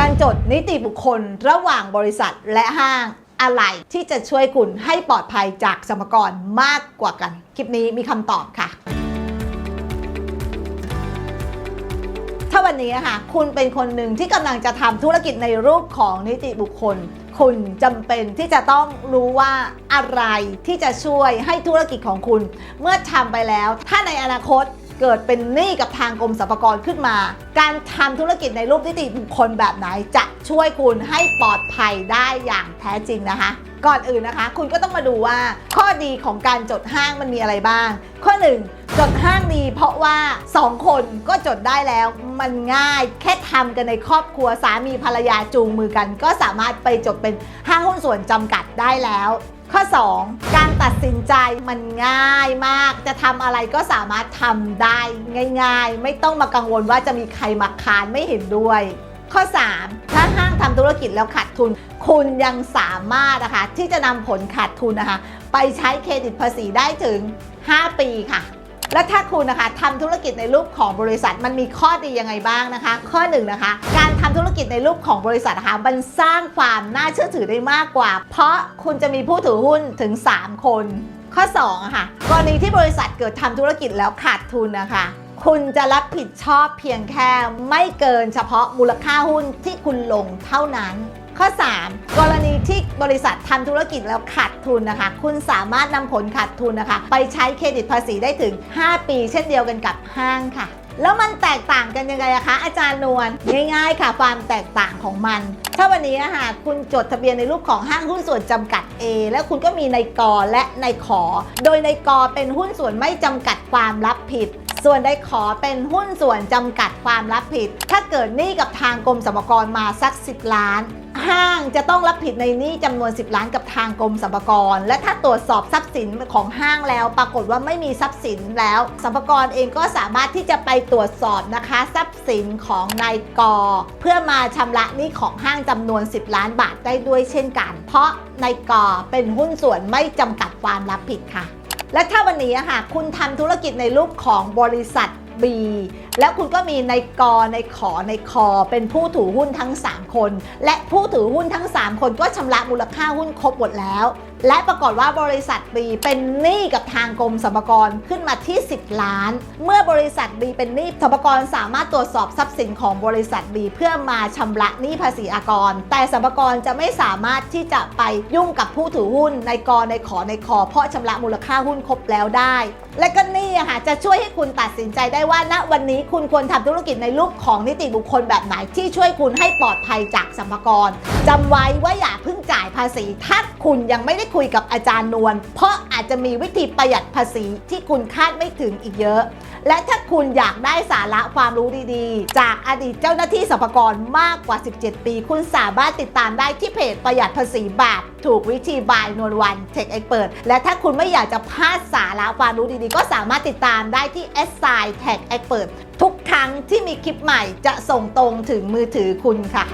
การจดนิติบุคคลระหว่างบริษัทและห้างอะไรที่จะช่วยคุณให้ปลอดภัยจากสมกรมากกว่ากัน คลิปนี้มีคำตอบค่ะ ถ้าวันนี้ค่ะ คุณเป็นคนหนึ่งที่กำลังจะทำธุรกิจในรูปของนิติบุคคล คุณจำเป็นที่จะต้องรู้ว่าอะไรที่จะช่วยให้ธุรกิจของคุณ เมื่อทำไปแล้ว ถ้าในอนาคต เกิดเป็นหนี้กับทางกรมสรรพากรขึ้นมา การทำธุรกิจในรูปนิติบุคคลแบบไหนจะช่วยคุณให้ปลอดภัยได้อย่างแท้จริงนะคะ ก่อนอื่นนะคะ คุณก็ต้องมาดูว่าข้อดีของการจดห้างมันมีอะไรบ้าง ข้อ 1 จดห้างดีเพราะว่า 2 คนก็จดได้แล้วมันง่ายแค่ทำกันในครอบครัวสามีภรรยาจูงมือกัน ก็สามารถไปจดเป็นห้างหุ้นส่วนจำกัดได้แล้ว ข้อ 2 การตัดสินใจมันง่ายมาก จะทำอะไรก็สามารถทำได้ง่าย ๆ ไม่ต้องมากังวลว่าจะมีใครมาค้านไม่เห็นด้วยข้อ 3 ถ้าห้างทำธุรกิจแล้วขาดทุน คุณยังสามารถนะคะที่จะนำผลขาดทุนนะคะไปใช้เครดิตภาษีได้ถึง 5 ปีค่ะ และถ้าคุณนะคะทำธุรกิจในรูปของบริษัทมันมีข้อดียังไงบ้างนะคะ ข้อ1นงนะคะ การทำธุรกิจในรูปของบริษัทนะคะมันสร้างความน่าเชื่อถือได้มากกว่า เพราะคุณจะมีผู้ถือหุ้นถึง 3 คน ข้อ2อะค่ะกรณีที่บริษัทเกิดทำธุรกิจแล้วขาดทุนนะคะ คุณจะรับผิดชอบเพียงแค่ไม่เกินเฉพาะมูลค่าหุ้นที่คุณลงเท่านั้น ข้อ 3 กรณีที่บริษัททำธุรกิจแล้วขาดทุนนะคะ คุณสามารถนำผลขาดทุนนะคะ ไปใช้เครดิตภาษีได้ถึง 5 ปี เช่นเดียวกันกับห้างค่ะ แล้วมันแตกต่างกันยังไงคะ อาจารย์นวลง่าย ๆ ค่ะความแตกต่างของมันถ้าวันนี้อะค่ะคุณจดทะเบียนในรูปของห้างหุ้นส่วนจำกัด A แล้วคุณก็มีในกอและในขอ โดยในกอเป็นหุ้นส่วนไม่จำกัดความรับผิด ส่วนได้ขอเป็นหุ้นส่วนจำกัดความรับผิด ถ้าเกิดหนี้กับทางกรมสรรพากรมาสัก 10 ล้าน ห้างจะต้องรับผิดในหนี้จำนวน 10 ล้านกับทางกรมสรรพากร และถ้าตรวจสอบทรัพย์สินของห้างแล้ว ปรากฏว่าไม่มีทรัพย์สินแล้วสรรพากรเองก็สามารถที่จะไปตรวจสอบนะคะ ทรัพย์สินของนายกอเพื่อมาชำระหนี้ของห้างจำนวน 10 ล้านบาทได้ด้วยเช่นกัน เพราะนายกอเป็นหุ้นส่วนไม่จำกัดความรับผิดค่ะ และถ้าวันนี้ค่ะคุณทำธุรกิจในรูปของบริษัท B แล้วคุณก็มีในกอในขอในคอ เป็นผู้ถือหุ้นทั้ง 3 คน และผู้ถือหุ้นทั้ง 3 คนก็ชำระมูลค่าหุ้นครบหมดแล้ว และปรากฏว่าบริษัท B เป็นหนี้กับทางกรมสรรพากรขึ้นมาที่ 10 ล้าน เมื่อบริษัท B เป็นหนี้สรรพากรสามารถตรวจสอบทรัพย์สินของบริษัท B เพื่อมาชำระหนี้ภาษีอากร แต่สรรพากรจะไม่สามารถที่จะไปยุ่งกับผู้ถือหุ้นในกอในขอในคอเพราะชำระมูลค่าหุ้นครบแล้วได้ และก็นี่ค่ะจะช่วยให้คุณตัดสินใจได้ว่าณวันนี้คุณควรทำธุรกิจในรูปของนิติบุคคลแบบไหนที่ช่วยคุณให้ปลอดภัยจากสรรพากรจำไว้ว่าอย่า จ่ายภาษี ถ้าคุณยังไม่ได้คุยกับอาจารย์นวลเพราะอาจจะมีวิธีประหยัดภาษีที่คุณคาดไม่ถึงอีกเยอะ และถ้าคุณอยากได้สาระความรู้ดีๆ จากอดีตเจ้าหน้าที่สรรพากรมากกว่า 17 ปี คุณสามารถติดตามได้ที่เพจประหยัดภาษีแบบถูกวิธีบายนวลวันเทคเอ็กเปิดและถ้าคุณไม่อยากจะพลาดสาระความรู้ดีๆ ก็สามารถติดตามได้ที่ s อ i แท็กเอ็กเปิดทุกครั้งที่มีคลิปใหม่จะส่งตรงถึงมือถือคุณค่ะ